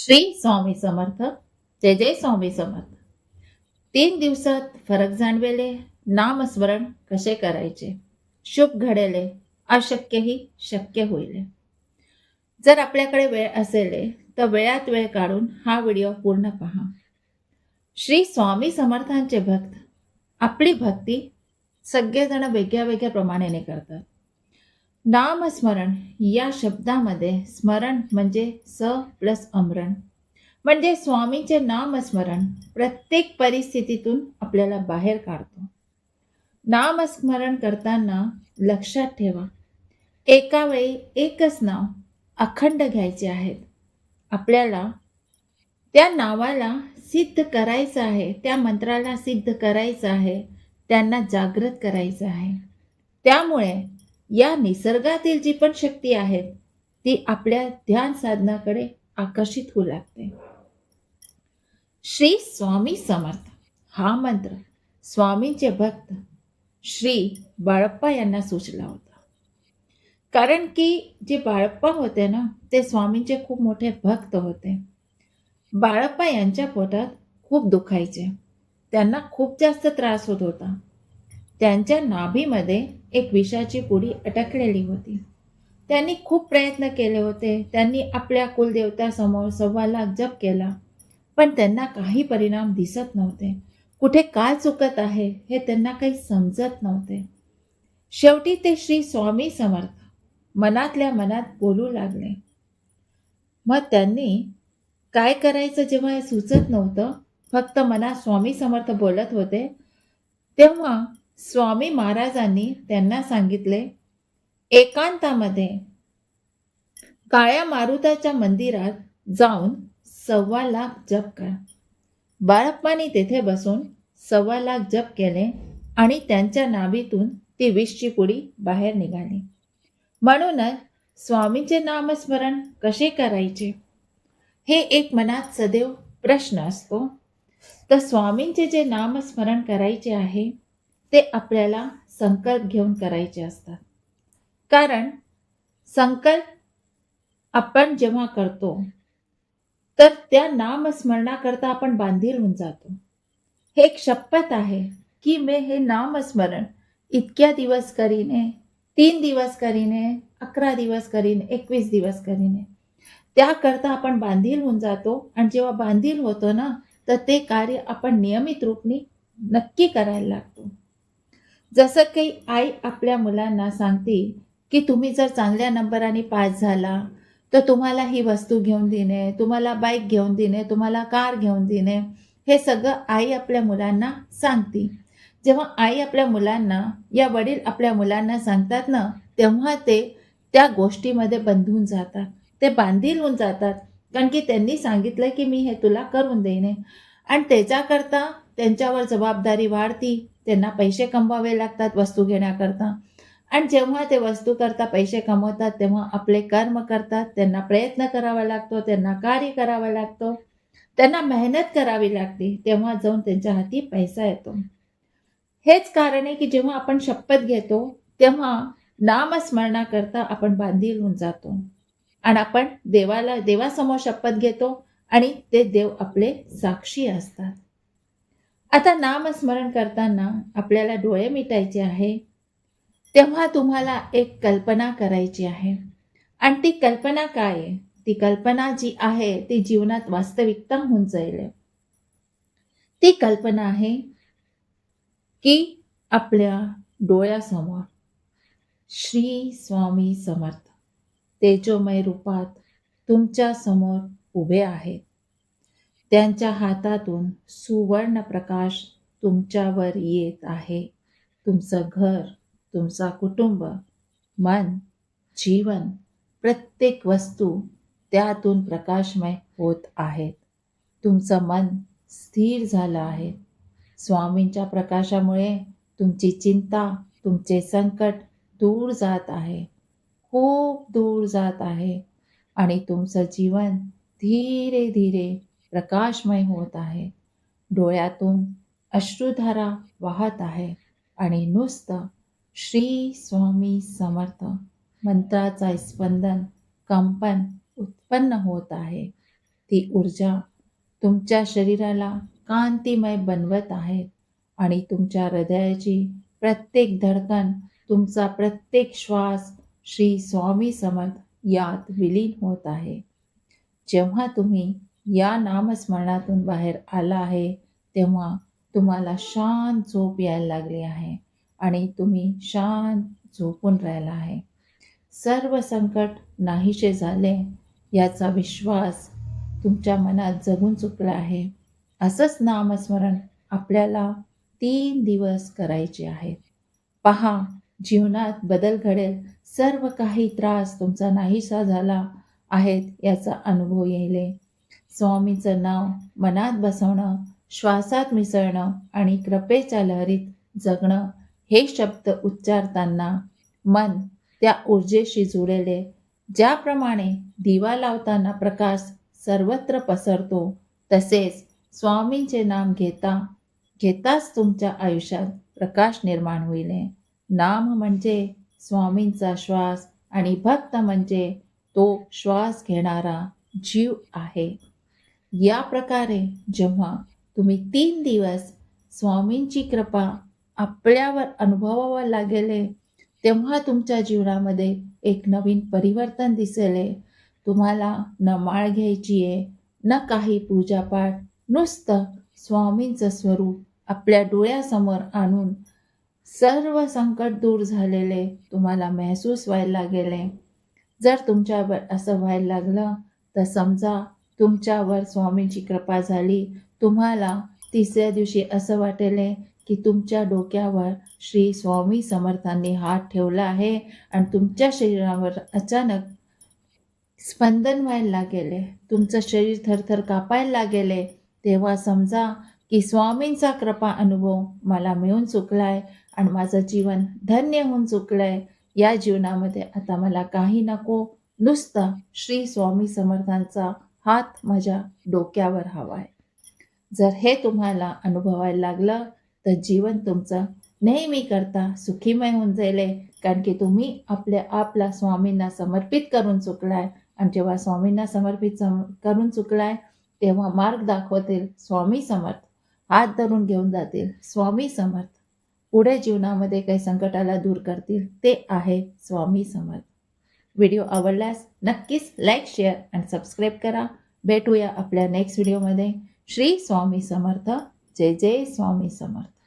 श्री स्वामी समर्थ जय जय स्वामी समर्थ. तीन दिवसात फरक जाणवेले नामस्मरण कसे करायचे? शुभ घडेले अशक्यही शक्य होईल. जर आपल्याकडे वेळ असेल तर वेळात वेळ काढून हा व्हिडिओ पूर्ण पहा. श्री स्वामी समर्थांचे भक्त आपली भक्ती सगळेजण वेगळ्या वेगळ्या प्रमाणाने करतात. नामस्मरण या शब्दामध्ये स्मरण म्हणजे स प्लस अमरण. म्हणजे स्वामींचे नामस्मरण प्रत्येक परिस्थितीतून आपल्याला बाहेर काढतो. नामस्मरण करताना लक्षात ठेवा एका वेळी एकच नाव अखंड घ्यायचे आहेत. आपल्याला त्या नावाला सिद्ध करायचं आहे त्या मंत्राला सिद्ध करायचं आहे त्यांना जागृत करायचं आहे. त्यामुळे या निसर्गातील जी पण शक्ती आहे ती आपल्या ध्यान साधनाकडे आकर्षित होऊ लागते. श्री स्वामी समर्थ. हा मंत्र स्वामींचे भक्त श्री बाळप्पा यांना सुचला होता. कारण की जे बाळप्पा होते ना ते स्वामींचे खूप मोठे भक्त होते. बाळप्पा यांच्या पोटात खूप दुखायचे. त्यांना खूप जास्त त्रास होत होता. त्यांच्या नाभीमध्ये एक विषाची पुडी अटकलेली होती. त्यांनी खूप प्रयत्न केले होते. त्यांनी आपल्या कुलदेवतासमोर सव्वा लाख जप केला. पण त्यांना काही परिणाम दिसत नव्हते. कुठे काय चुकत आहे हे त्यांना काही समजत नव्हते. शेवटी ते श्री स्वामी समर्थ मनातल्या मनात बोलू लागले. मग त्यांनी काय करायचं जेव्हा हे सुचत नव्हतं? फक्त मनात स्वामी समर्थ बोलत होते. तेव्हा स्वामी महाराजांनी त्यांना सांगितले एकांतामध्ये काळ्या मारुताच्या मंदिरात जाऊन सव्वा लाख जप करा. बाळप्पानी तेथे बसून सव्वा लाख जप केले आणि त्यांच्या नाभीतून ती विषची पुडी बाहेर निघाली. म्हणूनच स्वामींचे नामस्मरण कसे करायचे? हे एक मनात सदैव प्रश्न असतो. तर स्वामींचे जे नामस्मरण करायचे आहे ते आपल्याला संकल्प घेऊन करायचे असतात. कारण संकल्प आपण जेव्हा करतो तर त्या नामस्मरणाकरता आपण बांधील होऊन जातो. हे एक शपथ आहे की मी हे नामस्मरण इतक्या दिवस करीने तीन दिवस करीने अकरा दिवस करीने एकवीस दिवस करीने त्याकरता आपण बांधील होऊन जातो. आणि जेव्हा बांधील होतो ना तर ते कार्य आपण नियमित रूपने नक्की करायला लागतो. जसं काही आई आपल्या मुलांना सांगते की तुम्ही जर चांगल्या नंबराने पास झाला तर तुम्हाला ही वस्तू घेऊन देणे तुम्हाला बाईक घेऊन देणे तुम्हाला कार घेऊन देणे हे सगळं आई आपल्या मुलांना सांगते. जेव्हा आई आपल्या मुलांना या वडील आपल्या मुलांना सांगतात ना तेव्हा ते त्या गोष्टीमध्ये बंधून जातात. ते बांधील होऊन जातात. कारण की त्यांनी सांगितलं की मी हे तुला करून देणे आणि त्याच्याकरता त्यांच्यावर जबाबदारी वाढती. त्यांना पैसे कमवावे लागतात वस्तू घेण्याकरता. आणि जेव्हा ते वस्तू करता पैसे कमवतात तेव्हा आपले कर्म करतात. त्यांना प्रयत्न करावा लागतो त्यांना कार्य करावा लागतो. त्यांना मेहनत करावी लागते तेव्हा जाऊन त्यांच्या हाती पैसा येतो. हेच कारण आहे की जेव्हा आपण शपथ घेतो तेव्हा नामस्मरणाकरता आपण बांधील होऊन जातो. आणि आपण देवाला देवासमोर शपथ घेतो आणि ते देव आपले साक्षी असतात. आता नामस्मरण करताना आपल्याला डोळे मिटायचे आहे तेव्हा तुम्हाला एक कल्पना करायची आहे. आणि ती कल्पना काय आहे? ती कल्पना जी आहे ती जीवनात वास्तविकता होऊन जाईल. ती कल्पना आहे की आपल्या डोळ्यासमोर श्री स्वामी समर्थ तेजोमय रूपात तुमच्यासमोर उभे आहेत. त्यांच्या हातातून सुवर्ण प्रकाश तुमच्यावर येत आहे. तुमचं घर तुमचा कुटुंब मन जीवन प्रत्येक वस्तू त्यातून प्रकाशमय होत आहेत. तुमचं मन स्थिर झालं आहे. स्वामींच्या प्रकाशामुळे तुमची चिंता तुमचे संकट दूर जात आहे. खूप दूर जात आहे. आणि तुमचं जीवन धीरे धीरे प्रकाशमय होत आहे. डोळ्यातून अश्रुधारा वाहत आहे आणि नुसतं श्री स्वामी समर्थ मंत्राचा स्पंदन कंपन उत्पन्न होत आहे. ती ऊर्जा तुमच्या शरीराला कांतिमय बनवत आहे आणि तुमच्या हृदयाची प्रत्येक धडकन तुमचा प्रत्येक श्वास श्री स्वामी समर्थ यात विलीन होत आहे. जेव्हा तुम्ही या नामस्मरणातून बाहेर आला आहे तेव्हा तुम्हाला शांत झोप यायला लागली आहे आणि तुम्ही शांत झोपून राहिला आहे. सर्व संकट नाहीसे झाले याचा विश्वास तुमच्या मनात जगून चुकला आहे. असंच नामस्मरण आपल्याला तीन दिवस करायचे आहेत पहा जीवनात बदल घडेल सर्व काही त्रास तुमचा नाहीसा झाला आहेत याचा अनुभव येईल. स्वामीचं नाव मनात बसवणं श्वासात मिसळणं आणि कृपेच्या लहरीत जगणं हे शब्द उच्चारताना मन त्या ऊर्जेशी जुळेले ज्याप्रमाणे दिवा लावताना प्रकाश सर्वत्र पसरतो तसेच स्वामींचे नाम घेता घेताच तुमच्या आयुष्यात प्रकाश निर्माण होईल. नाम म्हणजे स्वामींचा श्वास आणि भक्त म्हणजे तो श्वास घेणारा जीव आहे. या प्रकारे जेव्हा तुम्ही तीन दिवस स्वामींची कृपा आपल्यावर अनुभवावं लागेल तेव्हा तुमच्या जीवनामध्ये एक नवीन परिवर्तन दिसेल. तुम्हाला न माळ घ्यायची आहे न काही पूजापाठ नुसतं स्वामींचं स्वरूप आपल्या डोळ्यासमोर आणून सर्व संकट दूर झालेले तुम्हाला महसूस व्हायला लागेले. जर तुमच्यावर असं व्हायला लागलं तर समजा तुमच्यावर स्वामींची कृपा झाली. तुम्हाला तिसऱ्या दिवशी असं वाटेल की तुमच्या डोक्यावर श्री स्वामी समर्थांनी हात ठेवला आहे आणि तुमच्या शरीरावर अचानक स्पंदन व्हायला लागेले. तुमचं शरीर थरथर कापायला लागेले. तेव्हा समजा की स्वामींचा कृपा अनुभव मला मिळून चुकलाय आणि माझं जीवन धन्य होऊन चुकलं आहे या जीवनामध्ये आता मला काही नको. नुसतं श्री स्वामी समर्थांचा हात माझ्या डोक्यावर हवा आहे जर हे तुम्हाला अनुभवायला लागलं तर जीवन तुमचं नेहमी करता सुखीमय होऊन जाईल कारण की तुम्ही आपल्या आपला स्वामींना समर्पित करून चुकलाय. आणि जेव्हा स्वामींना समर्पित सम करून चुकलाय तेव्हा मार्ग दाखवतील स्वामी समर्थ. हात धरून घेऊन जातील स्वामी समर्थ. पुढे जीवनामध्ये काही संकटाला दूर करतील ते आहे स्वामी समर्थ. व्हिडिओ आवडल्यास नक्कीच लाईक शेअर आणि सबस्क्राईब करा. भेटूया आपल्या नेक्स्ट व्हिडिओमध्ये श्री स्वामी समर्थ. जय जय स्वामी समर्थ.